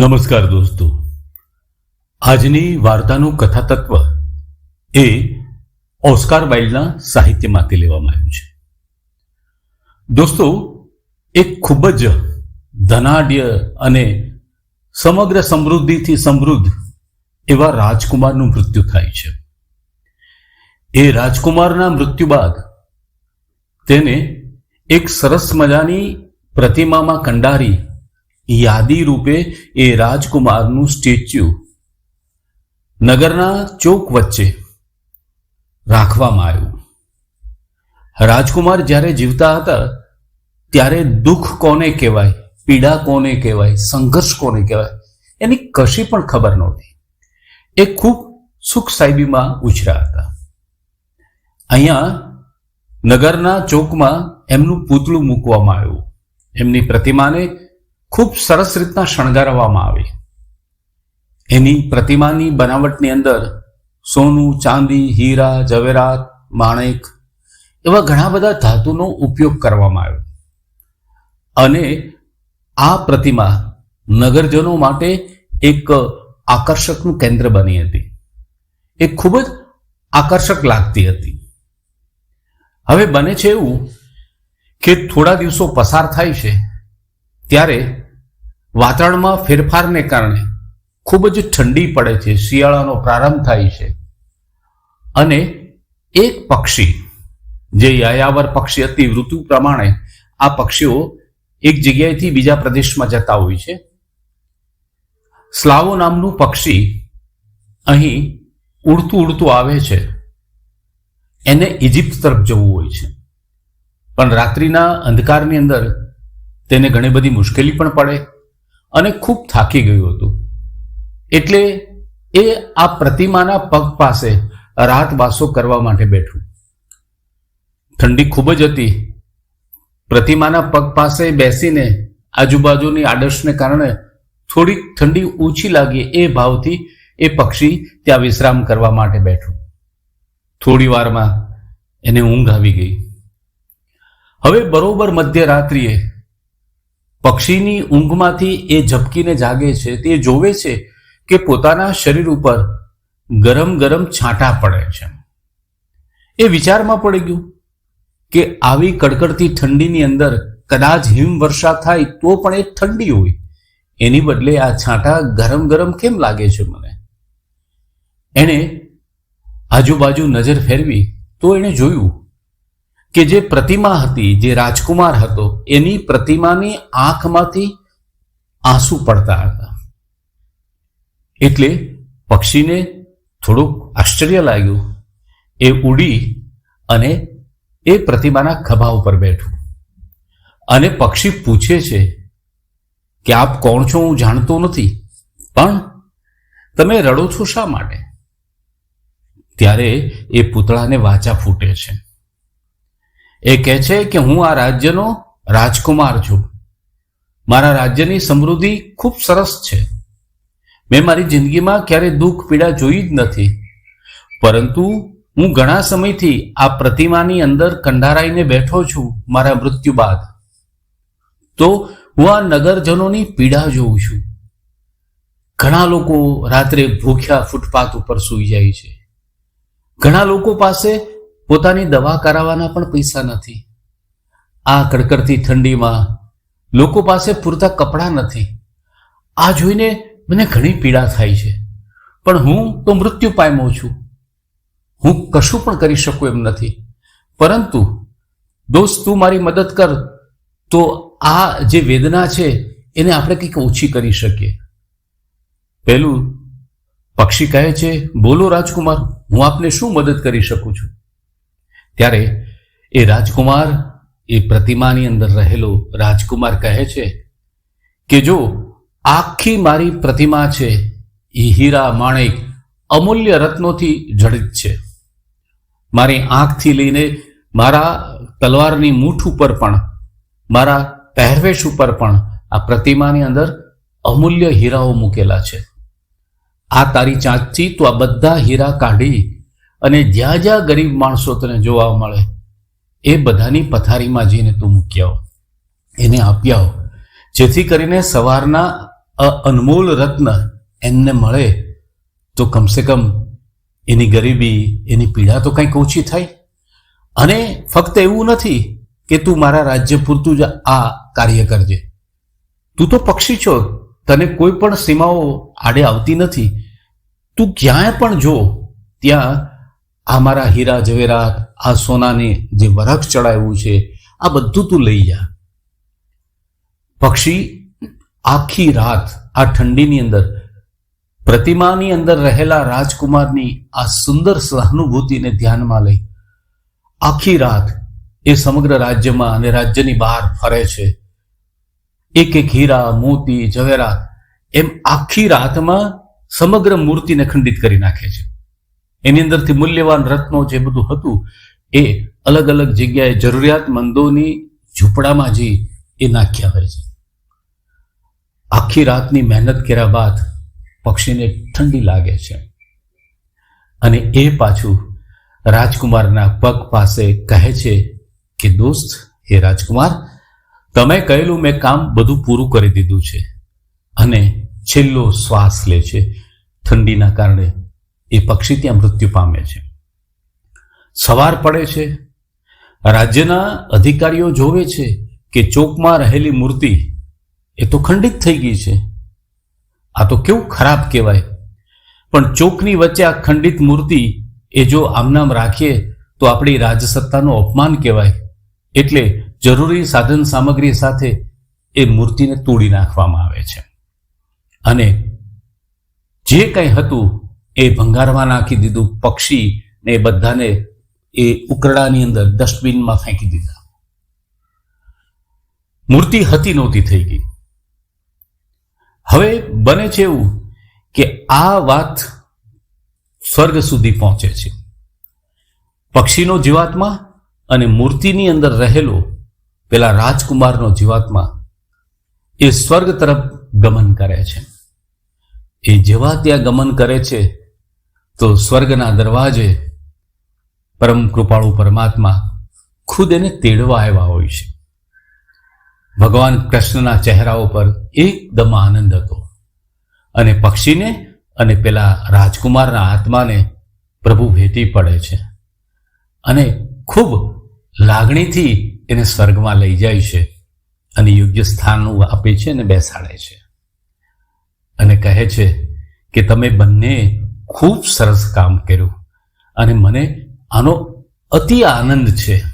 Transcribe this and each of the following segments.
નમસ્કાર દોસ્તો. આજની વાર્તાનું કથા તત્વ એ ઓસ્કાર વાઇલ્ડના સાહિત્યમાંથી લેવામાં આવ્યું છે. દોસ્તો, એક ખૂબ જ ધનાઢ્ય અને સમગ્ર સમૃદ્ધિથી સમૃદ્ધ એવા રાજકુમારનું મૃત્યુ થાય છે. એ રાજકુમારના મૃત્યુ બાદ તેને એક સરસ મજાની પ્રતિમામાં કંડારી યાદી રૂપે એ રાજકુમારનું સ્ટેચ્યુ નગરના ચોક વચ્ચે રાખવામાં આવ્યું. રાજકુમાર જ્યારે જીવતા હતા, ત્યારે દુઃખ કોને કહેવાય, પીડા કોને કહેવાય, સંઘર્ષ કોને કહેવાય, એની કશી પણ ખબર નહોતી. એ ખૂબ સુખ સાહેબીમાં ઉછર્યા હતા. અહીંયા નગરના ચોકમાં એમનું પૂતળું મૂકવામાં આવ્યું. એમની પ્રતિમાને ખૂબ સરસ રીતના શણગારવામાં આવી. એની પ્રતિમાની બનાવટની અંદર સોનું, ચાંદી, હીરા, ઝવેરાત, માણેક એવા ઘણા બધા ધાતુનો ઉપયોગ કરવામાં આવ્યો. અને આ પ્રતિમા નગરજનો માટે એક આકર્ષકનું કેન્દ્ર બની હતી. એ ખૂબ જ આકર્ષક લાગતી હતી. હવે બને છે એવું કે થોડા દિવસો પસાર થાય છે ત્યારે વાતાવરણમાં ફેરફારને કારણે ખૂબ જ ઠંડી પડે છે, શિયાળાનો પ્રારંભ થાય છે. અને એક પક્ષી, જે યાયાવર પક્ષી હતી, ઋતુ પ્રમાણે આ પક્ષીઓ એક જગ્યાએથી બીજા પ્રદેશમાં જતા હોય છે. સ્લાવો નામનું પક્ષી અહીં ઉડતું ઉડતું આવે છે. એને ઇજિપ્ત તરફ જવું હોય છે. પણ રાત્રિના અંધકારની અંદર તેને ઘણી બધી મુશ્કેલી પણ પડે અને ખૂબ થાકી ગયું હતું. એટલે એ આ પ્રતિમાના પગ પાસે રાત વાસો કરવા માટે બેઠું. ઠંડી ખૂબ જ હતી. પ્રતિમાના પગ પાસે બેસીને આજુબાજુની આદર્શને કારણે થોડીક ઠંડી ઓછી લાગી એ ભાવથી એ પક્ષી ત્યાં વિશ્રામ કરવા માટે બેઠું. થોડી વારમાં એને ઊંઘ આવી ગઈ. હવે બરોબર મધ્યરાત્રિએ પક્ષીની ઊંઘમાંથી એ ઝબકીને જાગે છે, તે જોવે છે કે પોતાના શરીર ઉપર ગરમ ગરમ છાંટા પડે છે. એ વિચારમાં પડી ગયું કે આવી કડકડતી ઠંડીની અંદર કદાચ હિમવર્ષા થાય તો પણ એ ઠંડી હોય. એની બદલે આ છાંટા ગરમ ગરમ કેમ લાગે છે મને? એણે આજુબાજુ નજર ફેરવી તો એણે જોયું કે જે પ્રતિમા હતી, જે રાજકુમાર હતો, એની પ્રતિમાની આંખમાંથી આંસુ પડતા હતા. એટલે પક્ષીને થોડુંક આશ્ચર્ય લાગ્યું. એ ઉડી અને એ પ્રતિમાના ખભા ઉપર બેઠું. અને પક્ષી પૂછે છે કે, આપ કોણ છો? હું જાણતો નથી. પણ તમે રડો છો શા માટે? ત્યારે એ પૂતળાને વાચા ફૂટે છે. એ કહે છે કે હું આ રાજ્યનો રાજકુમાર છું. મારા રાજ્યની સમૃદ્ધિ ખૂબ સરસ છે. મેં મારી જિંદગીમાં ક્યારેય દુઃખ, પીડા જોઈ જ નથી. પરંતુ હું ઘણા સમયથી આ પ્રતિમાની અંદર કંડારાઈને બેઠો છું મારા મૃત્યુ બાદ. તો હું આ નગરજનોની પીડા જોઉં છું. ઘણા લોકો રાત્રે ભૂખ્યા ફૂટપાથ ઉપર સૂઈ જાય છે. ઘણા લોકો પાસે પોતાની દવા કરાવવાના પણ પૈસા નથી. આ કડકડતી ઠંડીમાં લોકો પાસે પૂરતા કપડાં નથી. આ જોઈને મને ઘણી પીડા થાય છે. પણ હું તો મૃત્યુ પામ્યો છું. હું કશું પણ કરી શકું એમ નથી. પરંતુ દોસ્ત, તું મારી મદદ કર. તો આ જે વેદના છે, એને આપણે કંઈક ઓછી કરી શકીએ. પહેલું પક્ષી કહે છે, બોલો રાજકુમાર, હું આપને શું મદદ કરી શકું છું? ત્યારે એ રાજકુમાર એ પ્રતિમાની અંદર રહેલો રાજકુમાર કહે છે કે જો આખી મારી પ્રતિમા છે એ હીરા માણેક અમૂલ્ય રત્નોથી જડિત છે. મારી આંખથી લઈને મારા તલવારની મૂઠ ઉપર પણ, મારા પહેરવેશ ઉપર પણ આ પ્રતિમાની અંદર અમૂલ્ય હીરાઓ મૂકેલા છે. આ તારી ચાંચથી તું આ બધા હીરા કાઢી અને જ્યાં જ્યાં ગરીબ માણસો તને જોવા મળે, એ બધાની પથારીમાં જઈને તું મૂકી આવ. એને આપી આવ. જેથી કરીને સવારના અનમોલ રત્ન એમને મળે, તો કમસે કમ એની ગરીબી, એની પીડા તો કંઈક ઓછી થાય. અને ફક્ત એવું નથી કે તું મારા રાજ્ય પૂરતું જ આ કાર્ય કરજે. તું તો પક્ષી છો. તને કોઈ પણ સીમાઓ આડે આવતી નથી. તું ક્યાંય પણ જો, ત્યાં આ મારા હીરા જવેરાત આ સોનાને જે વરખ ચડાવ્યું છે, આ બધું તું લઈ જા. પક્ષી આખી રાત આ ઠંડીની અંદર, પ્રતિમાની અંદર રહેલા રાજકુમારની આ સુંદર સહાનુભૂતિને ધ્યાનમાં લઈ, આખી રાત એ સમગ્ર રાજ્યમાં અને રાજ્યની બહાર ફરે છે. એક એક હીરા, મોતી જવેરાત એમ આખી રાતમાં સમગ્ર મૂર્તિને ખંડિત કરી નાખે છે. એની અંદરથી મૂલ્યવાન રત્નો જે બધું હતું, એ અલગ અલગ જગ્યાએ જરૂરિયાતમંદોની ઝૂંપડામાં જઈ એ નાખ્યા હોય છે. આખી રાતની મહેનત કર્યા બાદ પક્ષીને ઠંડી લાગે છે. અને એ પાછું રાજકુમારના પગ પાસે કહે છે કે, દોસ્ત, હે રાજકુમાર, તમે કહેલું મેં કામ બધું પૂરું કરી દીધું છે અને છેલ્લો શ્વાસ લે છે. ઠંડીના કારણે એ પક્ષી ત્યાં મૃત્યુ પામે છે. સવાર પડે છે. રાજ્યના અધિકારીઓ જોવે છે કે ચોકમાં રહેલી મૂર્તિ એ તો ખંડિત થઈ ગઈ છે. આ તો કેવું ખરાબ કહેવાય. પણ ચોકની વચ્ચે આ ખંડિત મૂર્તિ એ જો આમનામ રાખીએ તો આપણી રાજસત્તાનું અપમાન કહેવાય. એટલે જરૂરી સાધન સામગ્રી સાથે એ મૂર્તિને તોડી નાખવામાં આવે છે. અને જે કંઈ હતું એ ભંગારમાં નાખી દીધું પક્ષી ને બધાને એ ઉકરડાની અંદર ડસ્ટબિનમાં ફેંકી દીધા. મૂર્તિ હતી નહોતી થઈ ગઈ. હવે બને છે એવું કે આ વાત સ્વર્ગ સુધી પહોંચે છે. પક્ષીનો જીવાત્મા અને મૂર્તિની અંદર રહેલો પેલા રાજકુમારનો જીવાત્મા એ સ્વર્ગ તરફ ગમન કરે છે. એ જેવા ત્યાં ગમન કરે છે તો સ્વર્ગના દરવાજે પરમ કૃપાળુ પરમાત્મા ખુદ એને તેડવા આવ્યા હોય છે. ભગવાન કૃષ્ણના ચહેરા ઉપર એકદમ આનંદ હતો અને પક્ષીને અને પેલા રાજકુમારના આત્માને પ્રભુ ભેટી પડે છે અને ખૂબ લાગણીથી એને સ્વર્ગમાં લઈ જાય છે અને યોગ્ય સ્થાન આપે છે અને બેસાડે છે. અને કહે છે કે તમે બંને ખૂબ સરસ કામ કર્યું. અને મને આનો અતિ આનંદ છે.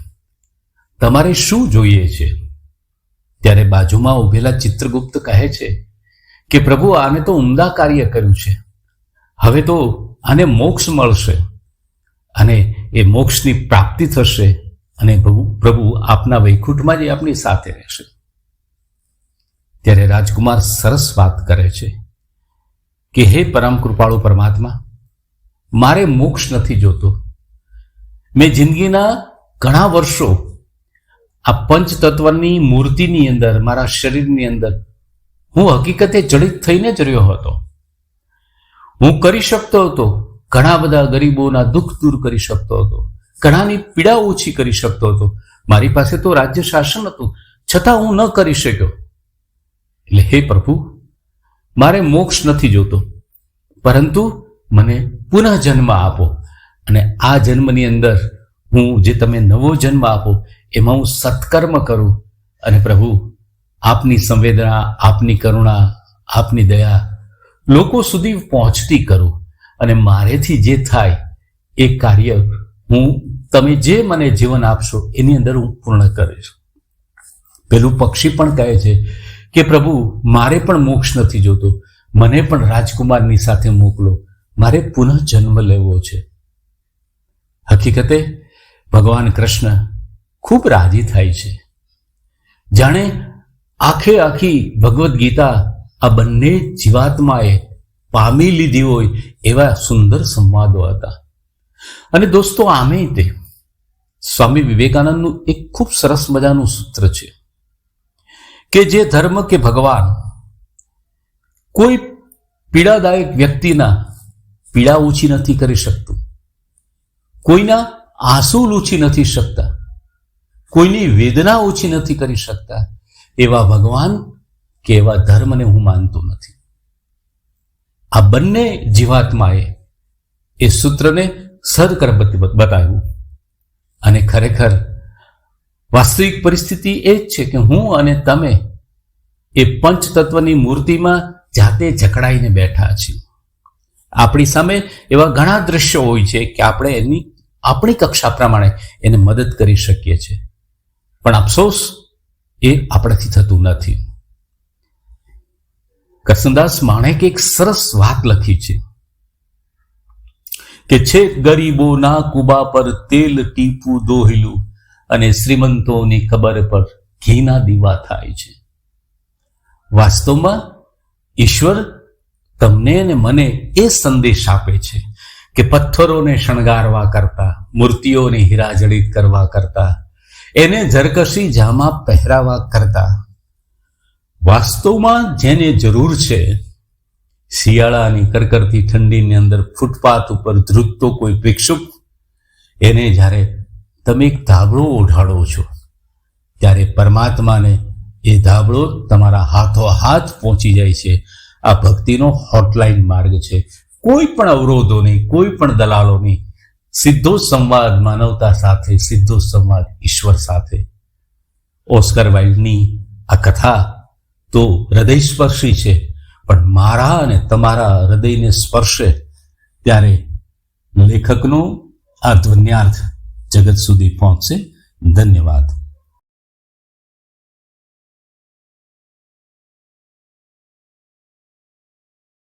તમારે શું જોઈએ છે? ત્યારે બાજુમાં ઉભેલા ચિત્રગુપ્ત કહે છે કે, પ્રભુ, આને તો ઉમદા કાર્ય કર્યું છે. હવે તો આને મોક્ષ મળશે. અને એ મોક્ષની પ્રાપ્તિ થશે અને પ્રભુ પ્રભુ આપના વૈકુંઠમાં જ આપની સાથે રહેશે. ત્યારે રાજકુમાર સરસ વાત કરે છે કે, હે પરમ કૃપાળુ પરમાત્મા મારે મોક્ષ નથી જોતો. મેં જિંદગીના ઘણા વર્ષો આ પંચતત્વની મૂર્તિની અંદર, મારા શરીરની અંદર, હું હકીકતે જડિત થઈને જ રહ્યો હતો. હું કરી શકતો હતો, ઘણા બધા ગરીબોના દુઃખ દૂર કરી શકતો હતો, ઘણાની પીડા ઓછી કરી શકતો હતો. મારી પાસે તો રાજ્ય શાસન હતું, છતાં હું ન કરી શક્યો. એટલે હે પ્રભુ, મારે મોક્ષ નથી જોતો. પરંતુ મને પુનઃ જન્મ આપો. અને આ જન્મની અંદર હું જે તમે નવો જન્મ આપો, એમાં હું સત્કર્મ કરું. અને પ્રભુ, આપની સંવેદના, આપની કરુણા, આપની દયા લોકો સુધી પહોંચતી કરું. અને મારેથી જે થાય એ કાર્ય હું, તમે જે મને જીવન આપશો, એની અંદર હું પૂર્ણ કરીશ. પેલું પક્ષી પણ કહે છે કે પ્રભુ, મારે પણ મોક્ષ નથી જોતો. મને પણ રાજકુમારની સાથે મોકલો. મારે પુનઃ જન્મ લેવો છે. હકીકતે ભગવાન કૃષ્ણ ખૂબ રાજી થાય છે. જાણે આખે આખી ભગવદ્ ગીતા આ બંને જીવાત્માએ પામી લીધી હોય એવા સુંદર સંવાદો હતા. અને દોસ્તો, આમે તે સ્વામી વિવેકાનંદનું એક ખૂબ સરસ મજાનું સૂત્ર છે કે જે ધર્મ કે ભગવાન કોઈ પીડાદાયક વ્યક્તિના પીડા ઓછી નથી કરી શકતું. કોઈના આંસુ લૂછી નથી શકતા. કોઈની વેદના ઓછી નથી કરી શકતા. એવા ભગવાન કે એવા ધર્મને હું માનતો નથી. આ બંને જીવાત્માએ એ સૂત્રને સદકર બતાવ્યું. અને ખરેખર વાસ્તવિક પરિસ્થિતિ એ જ છે કે હું અને તમે એ પંચતત્વની મૂર્તિમાં જાતે જકડાઈને બેઠા છીએ. આપણી સામે એવા ઘણા દ્રશ્યો હોય છે કે આપણે એની, આપણી કક્ષા પ્રમાણે એને મદદ કરી શકીએ છીએ. પણ અફસોસ એ આપણાથી થતું નથી. કરસનદાસ માણેકે એક સરસ વાત લખી છે કે છે, ગરીબોના કુબા પર તેલ ટીપું દોહેલું અને શ્રીમંતોની કબર પર ઘીના દીવા થાય છે. વાસ્તવમાં ઈશ્વર તમને અને મને એ સંદેશ આપે છે કે પથ્થરોને શણગારવા કરતા, મૂર્તિઓને હીરાજડિત કરવા કરતા, એને ઝરકશી જામા પહેરાવા કરતા. વાસ્તવમાં જેને જરૂર છે, શિયાળાની કરકરતી ઠંડીની અંદર ફૂટપાથ ઉપર ધ્રુજતો કોઈ ભિક્ષુક, એને જ્યારે તમે એક ધાબળો ઓઢાડો છો, ત્યારે પરમાત્માને એ ધાબળો તમારા હાથો હાથ પહોંચી જાય છે. આ ભક્તિનો હોટલાઇન માર્ગ છે. કોઈ પણ અવરોધો નહીં કોઈ પણ દલાલો નહીં સીધો સંવાદ માનવતા સાથે, સીધો સંવાદ ઈશ્વર સાથે. ઓસ્કર વાઇલ્ડની આ કથા તો હૃદયસ્પર્શી છે, પણ મારા અને તમારા હૃદયને સ્પર્શે ત્યારે લેખકનો આ ધ્વન્યાર્થ જગત સુધી પહોંચશે. ધન્યવાદ.